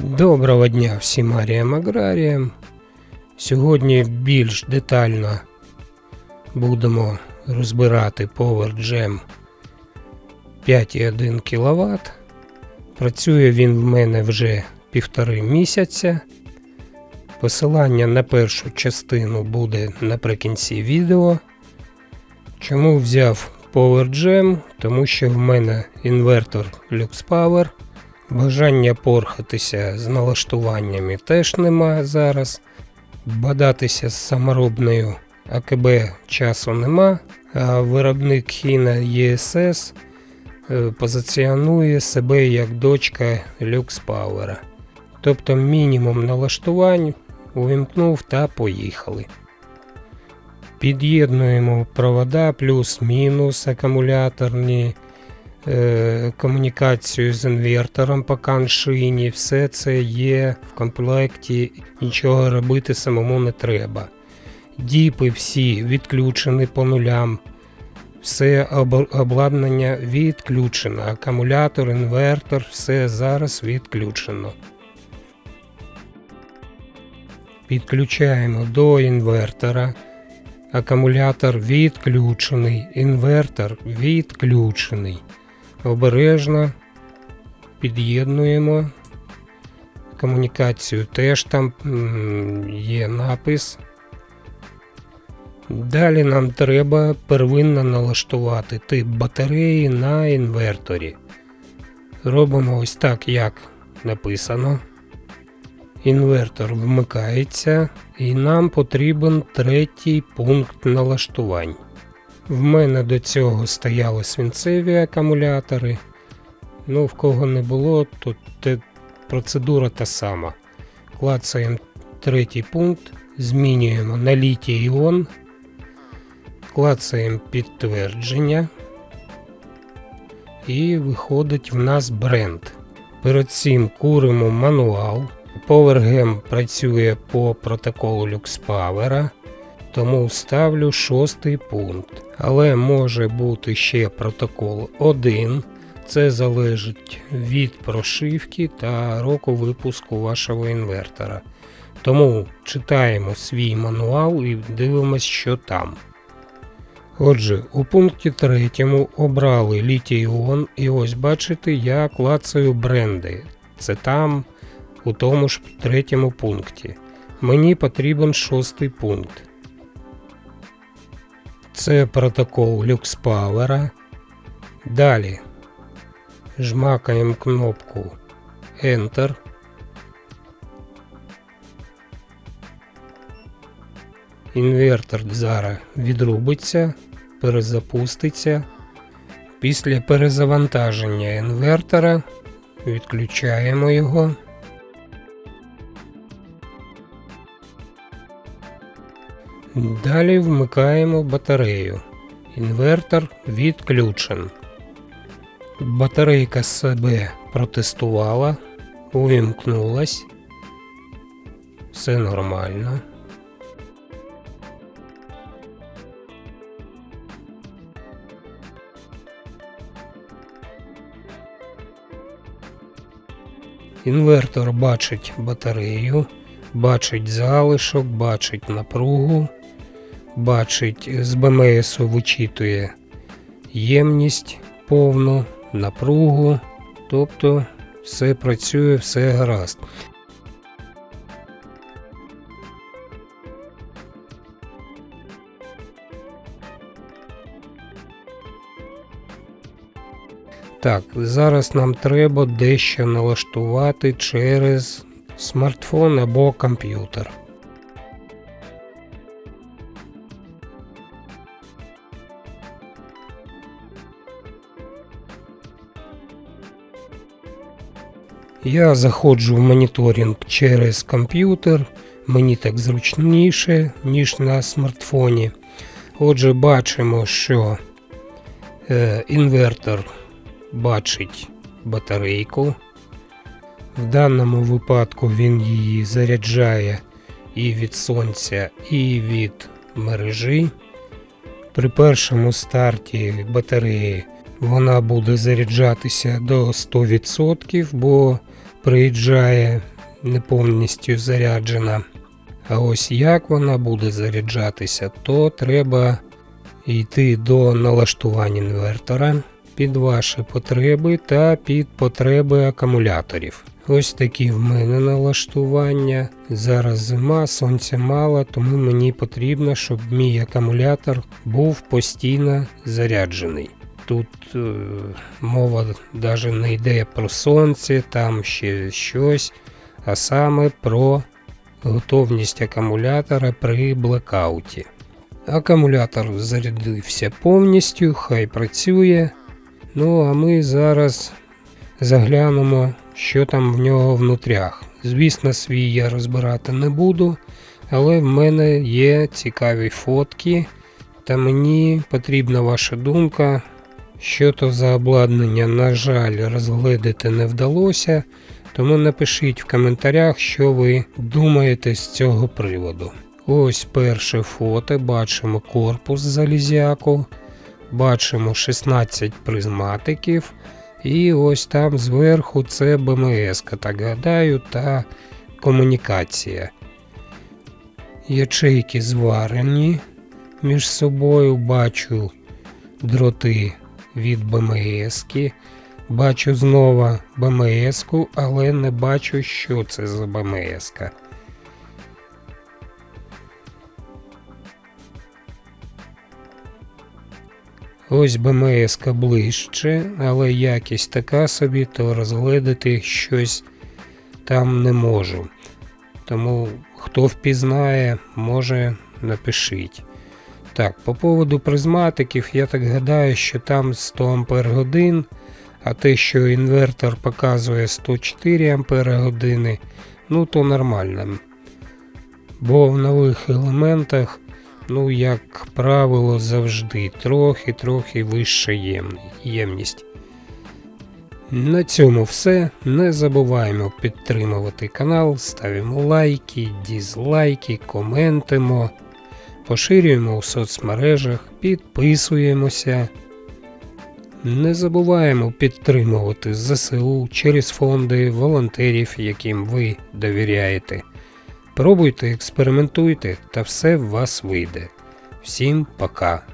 Доброго дня всім аріям аграріям. Сьогодні більш детально будемо розбирати Power Gem 5,1 кВт. Працює він в мене вже півтори місяця. Посилання на першу частину буде наприкінці відео. Чому взяв Power Gem? Тому що в мене інвертор Lux Power. Бажання порхатися з налаштуваннями теж нема зараз. Бадатися з саморобною АКБ часу нема, а виробник Хіна ЄСС е, позиціонує себе як дочка Lux Power. Тобто мінімум налаштувань увімкнув та поїхали. Під'єднуємо провода плюс-мінус акумуляторні комунікацію з інвертором по каншині, все це є в комплекті, нічого робити самому не треба. Діпи всі відключені по нулям. Все обладнання відключено. Акумулятор, інвертор, все зараз відключено. Підключаємо до інвертора. Акумулятор відключений, інвертор відключений. Обережно під'єднуємо. Комунікацію теж там є напис. Далі нам треба первинно налаштувати тип батареї на інверторі. Робимо ось так, як написано. Інвертор вмикається, і нам потрібен третій пункт налаштувань. В мене до цього стояли свинцеві акумулятори. Ну, в кого не було, то те, процедура та сама. Клацаємо третій пункт, змінюємо на літій іон, клацаємо підтвердження. І виходить в нас бренд. Перед цим куримо мануал. PowerGem працює по протоколу LuxPower, тому ставлю шостий пункт. Але може бути ще протокол 1. Це залежить від прошивки та року випуску вашого інвертора. Тому читаємо свій мануал і дивимось, що там. Отже, у пункті 3 обрали літій-іон, і ось бачите, я клацаю бренди. Це там, у тому ж третьому пункті. Мені потрібен шостий пункт. Це протокол LuxPower. Далі жмакаємо кнопку Enter. Інвертор зараз відрубиться, перезапуститься. Після перезавантаження інвертора відключаємо його. Далі вмикаємо батарею. Інвертор відключен. Батарейка себе протестувала, увімкнулась. Все нормально. Інвертор бачить батарею, бачить залишок, бачить напругу, бачить з БМС вичитує ємність повну, напругу, тобто все працює, все гаразд. Так, зараз нам треба дещо налаштувати через смартфон або комп'ютер. Я заходжу в моніторинг через комп'ютер, мені так зручніше, ніж на смартфоні. Отже, бачимо, що е, інвертор бачить батарейку. В даному випадку він її заряджає і від сонця, і від мережі. При першому старті батареї вона буде заряджатися до 100%, бо приїжджає не повністю заряджена. А ось як вона буде заряджатися, то треба йти до налаштувань інвертора під ваші потреби та під потреби акумуляторів. Ось такі в мене налаштування. Зараз зима, сонця мало, тому мені потрібно, щоб мій акумулятор був постійно заряджений. Тут е, мова навіть не йде про сонце, там ще щось, а саме про готовність акумулятора при блекауті. Акумулятор зарядився повністю, хай працює. Ну а ми зараз заглянемо, що там в нього внутрях. Звісно, свій я розбирати не буду, але в мене є цікаві фотки, та мені потрібна ваша думка. Що то за обладнання, на жаль, розгледіти не вдалося, тому напишіть в коментарях, що ви думаєте з цього приводу. Ось перше фото, бачимо корпус залізяку, бачимо 16 призматиків, і ось там зверху це БМС, так гадаю, та комунікація. Ячейки зварені між собою, бачу дроти від БМС. Бачу знову БМС-ку, але не бачу, що це за БМС. -ка. Ось БМС ближче, але якість така собі, то розгледати щось там не можу. Тому хто впізнає, може напишіть. Так, по поводу призматиків, я так гадаю, що там 100 Ампер годин, а те, що інвертор показує 104 Ампер години, ну то нормально. Бо в нових елементах, ну, як правило, завжди трохи-трохи вища ємність. На цьому все. Не забуваємо підтримувати канал, ставимо лайки, дізлайки, коментимо. Поширюємо у соцмережах, підписуємося. Не забуваємо підтримувати ЗСУ через фонди волонтерів, яким ви довіряєте. Пробуйте, експериментуйте, та все в вас вийде. Всім пока!